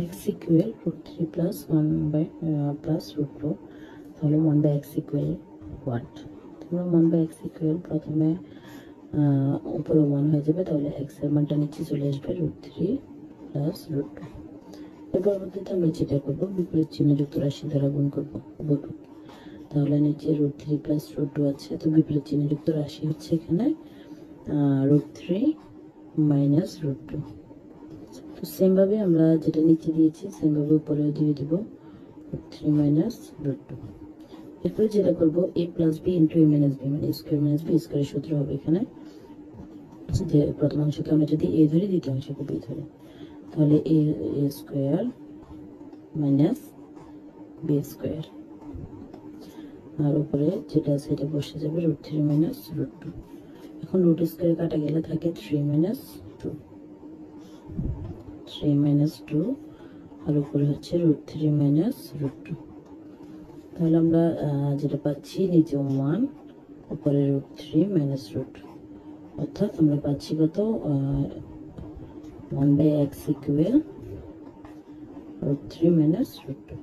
X equal root three plus one by plus root two তাহলে one by x equal what তোমরা one by x equal প্রথমে উপরে one হয়ে যাবে, তাহলে এক্সের মানটা নিচে চলে আসবে root three plus root two এর পরবর্তীতে আমরা যেটা করব, বিপরীত চিহ্ন যুক্ত রাশি দ্বারা গুণ করব উভয়পদ তাহলে নিচে root three plus root two আছে, তো বিপরীত চিহ্ন যুক্ত রাশি হচ্ছে এখানে root three minus root two তো সেমভাবে আমরা যেটা নিচে দিয়েছি সেমভাবে উপরেও দিয়ে দিব থ্রি মাইনাস রুট টু এরপরে যেটা করব a plus b into a minus b মানে স্কোয়ার মাইনাস বি স্কোয়ারের সূত্র হবে এখানে। যে প্রথম অংশকে আমরা যদি এ ধরি, দ্বিতীয় অংশকে বি ধরি। তাহলে a a square minus b square আর উপরে যেটা আছে, এটা বসে যাবে root three minus root two এখন রুট স্কোয়ার কাটা গেলে থাকে three minus two three minus two আর উপরে হচ্ছে root three minus root two তাহলে আমরা যেটা পাচ্ছি নিচে ওয়ান উপরে রুট থ্রি মাইনাস রুট অর্থাৎ আমরা পাচ্ছি কত one by x equal root three minus root two